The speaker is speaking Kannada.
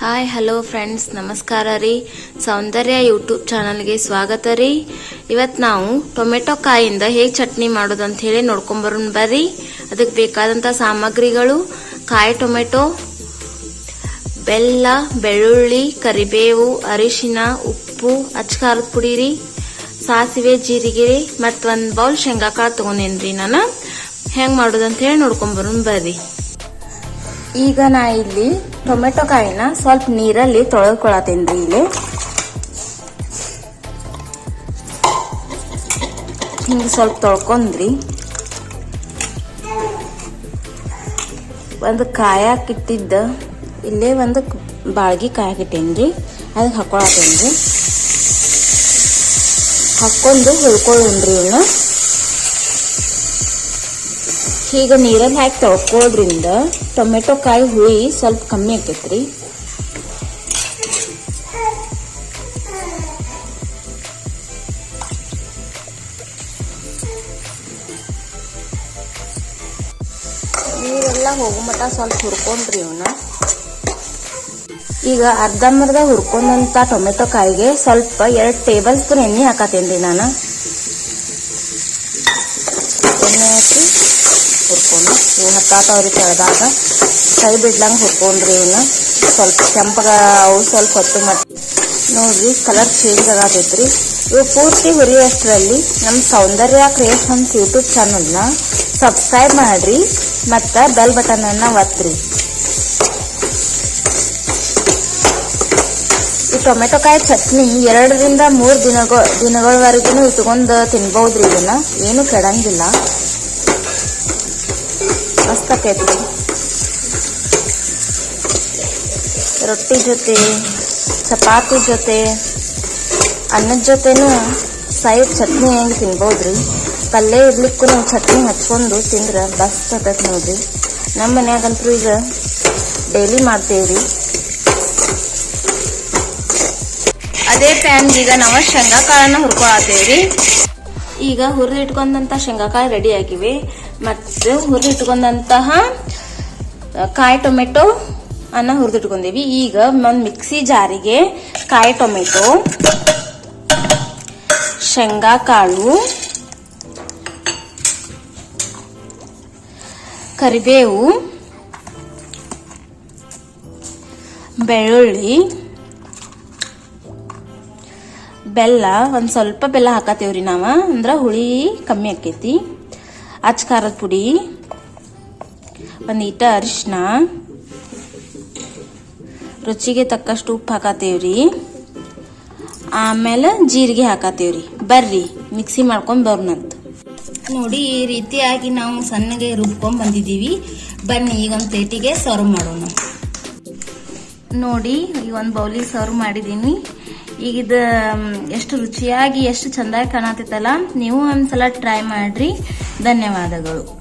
ಹಾಯ್ ಹಲೋ ಫ್ರೆಂಡ್ಸ್ ನಮಸ್ಕಾರ ರೀ ಸೌಂದರ್ಯ ಯೂಟ್ಯೂಬ್ ಚಾನಲ್ಗೆ ಸ್ವಾಗತ ರೀ. ಇವತ್ತು ನಾವು ಟೊಮೆಟೊ ಕಾಯಿಂದ ಹೇಗೆ ಚಟ್ನಿ ಮಾಡೋದು ಅಂತ ಹೇಳಿ ನೋಡ್ಕೊಂಬರೋಣ ಬರ್ರಿ. ಅದಕ್ಕೆ ಬೇಕಾದಂಥ ಸಾಮಗ್ರಿಗಳು, ಕಾಯಿ ಟೊಮೆಟೊ, ಬೆಲ್ಲ, ಬೆಳ್ಳುಳ್ಳಿ, ಕರಿಬೇವು, ಅರಿಶಿನ, ಉಪ್ಪು, ಅಚ್ಕಾರದ ಪುಡಿ ರೀ, ಸಾಸಿವೆ, ಜೀರಿಗೆ ರೀ, ಮತ್ತು ಒಂದು ಬೌಲ್ ಶೇಂಗಾಕಾಳು ತೊಗೊಂಡೇನ್ರಿ ನಾನು. ಹೆಂಗೆ ಮಾಡೋದು ಅಂತ ಹೇಳಿ ನೋಡ್ಕೊಂಬರೋಣ ಬರ್ರಿ. ಈಗ ನಾ ಇಲ್ಲಿ ಟೊಮೆಟೊ ಕಾಯಿನ ಸ್ವಲ್ಪ ನೀರಲ್ಲಿ ತೊಳೆದ್ಕೊಳತೇನ್ರಿ ಇಲ್ಲಿ. ಹಿಂಗೆ ಸ್ವಲ್ಪ ತೊಳ್ಕೊಂಡ್ರಿ. ಒಂದು ಕಾಯಾಕಿಟ್ಟಿದ್ದ ಇಲ್ಲೇ ಒಂದು ಬಾಳ್ಗಿ ಕಾಯಾಕಿಟ್ಟೇನ್ರಿ ಅದಕ್ಕೆ ಹಾಕೊಳತೇನ್ರಿ ಹಾಕ್ಕೊಂಡು ಹುಳ್ಕೊಳ್ಳೋಣ್ರಿ ಇವನ್ನ ಈಗ ನೀರಲ್ಲಿ ಹಾಕಿ ತೊಳ್ಕೊಳ್ಳೋದ್ರಿಂದ ಟೊಮೆಟೊ ಕಾಯಿ ಹುಳಿ ಸ್ವಲ್ಪ ಕಮ್ಮಿ ಆಕೈತ್ರಿ ನೀರೆಲ್ಲ ಹೋಗೋ ಮಟ್ಟ ಸ್ವಲ್ಪ ಹುರ್ಕೊಂಡ್ರಿ ಇವನ್ನ ಈಗ ಅರ್ಧಂಬರ್ಧ ಹುರ್ಕೊಂಡಂತ ಟೊಮೆಟೊ ಕಾಯಿಗೆ ಸ್ವಲ್ಪ ಎರಡು ಟೇಬಲ್ ಸ್ಪೂನ್ ಎಣ್ಣೆ ಹಾಕತ್ತೇನ್ರಿ ನಾನು ಎಣ್ಣೆ ಹಾಕಿ ಹುರ್ಕೊಂಡು. ಇವು ಹತ್ತಾತವ್ರಿ ತೆಳ್ದಾಗ ಕೈ ಬಿಡ್ಲಂಗೆ ಹುರ್ಕೊಂಡ್ರಿ ಇವನ್ನ ಸ್ವಲ್ಪ ಕೆಂಪಗ ಅವು ಸ್ವಲ್ಪ ಹೊತ್ತು ಮಾಡಿ ನೋಡ್ರಿ ಕಲರ್ ಚೇಂಜ್ ಆಗತೈತ್ರಿ. ಇವು ಪೂರ್ತಿ ಹುರಿಯೋಷ್ಟರಲ್ಲಿ ನಮ್ಮ ಸೌಂದರ್ಯ ಕ್ರಿಯೇಷನ್ಸ್ ಯೂಟ್ಯೂಬ್ ಚಾನಲ್ನ ಸಬ್ಸ್ಕ್ರೈಬ್ ಮಾಡ್ರಿ ಮತ್ತು ಬೆಲ್ ಬಟನ್ ಅನ್ನ ಒತ್ತ್ರಿ ಈ ಟೊಮೆಟೊ ಕಾಯಿ ಚಟ್ನಿ ಎರಡರಿಂದ ಮೂರು ದಿನಗಳ ದಿನಗಳವರೆಗೂ ಇಟ್ಕೊಂಡು ತಿನ್ಬೋದ್ರಿ ಇದನ್ನ ಏನು ಕೆಡಂಗಿಲ್ಲ. ಮಸ್ತ್ ಆಕೈತಿ ರೊಟ್ಟಿ ಜೊತೆ, ಚಪಾತಿ ಜೊತೆ, ಅನ್ನದ ಜೊತೆನೂ ಸೈಡ್ ಚಟ್ನಿ ಹೆಂಗೆ ತಿನ್ಬೋದ್ರಿ? ಪಲ್ಯ ಇರ್ಲಿಕ್ಕೂ ಚಟ್ನಿ ಹಚ್ಕೊಂಡು ತಿಂದ್ರೆ ಬಸ್ ಆತೈತಿ ನೋಡ್ರಿ. ನಮ್ಮ ಮನ್ಯಾಗಂತೂ ಈಗ ಡೈಲಿ ಮಾಡ್ತೇವೆ ರೀ ಅದೇ ಪ್ಯಾನ್ ಈಗ ನಾವು ಶೇಂಗಾಕಾಳನ್ನ ಹುರ್ಕೊಳತ್ತೇವ್ರಿ. ಈಗ ಹುರಿದಿಟ್ಕೊಂಡಂಥ ಶೇಂಗಾಕಾಳು ರೆಡಿ ಆಗಿವೆ. ಮತ್ತು ಹುರಿದಿಟ್ಕೊಂಡಂತಹ ಕಾಯಿ ಟೊಮೆಟೊ ಅನ್ನ ಹುರಿದಿಟ್ಕೊಂಡೀವಿ. ಈಗ ಒಂದು ಮಿಕ್ಸಿ ಜಾರಿಗೆ ಕಾಯಿ ಟೊಮೆಟೊ ಶೇಂಗಾ ಕಾಳು ಕರಿಬೇವು, ಬೆಳ್ಳುಳ್ಳಿ, ಬೆಲ್ಲ, ಒಂದು ಸ್ವಲ್ಪ ಬೆಲ್ಲ ಹಾಕತ್ತೇವ್ರಿ ನಾವು. ಅಂದ್ರೆ ಹುಳಿ ಕಮ್ಮಿ ಆಕೈತಿ. ಅಚ್ ಖಾರದ ಪುಡಿ, ಒಂದು ಈಟ ಅರಿಶಿನ ರುಚಿಗೆ ತಕ್ಕಷ್ಟು ಉಪ್ಪು ಹಾಕತ್ತೇವ್ರಿ ಆಮೇಲೆ ಜೀರಿಗೆ ಹಾಕತ್ತೇವ್ರಿ ಬರ್ರಿ ಮಿಕ್ಸಿ ಮಾಡ್ಕೊಂಡು ಬರ್ನಂತ. ನೋಡಿ, ಈ ರೀತಿಯಾಗಿ ನಾವು ಸಣ್ಣಗೆ ರುಬ್ಕೊಂಡ್ ಬಂದಿದ್ದೀವಿ. ಬನ್ನಿ, ಈಗ ಒಂದು ಪ್ಲೇಟಿಗೆ ಸರ್ವ್ ಮಾಡೋಣ. ನೋಡಿ, ಈ ಒಂದು ಬೌಲಿಗೆ ಸರ್ವ್ ಮಾಡಿದ್ದೀನಿ. ಈಗ ಇದು ಎಷ್ಟು ರುಚಿಯಾಗಿ ಎಷ್ಟು ಚೆಂದಾಗಿ ಕಾಣತಿತ್ತಲ್ಲ ನೀವು ಒಂದ್ಸಲ ಟ್ರೈ ಮಾಡ್ರಿ. ಧನ್ಯವಾದಗಳು.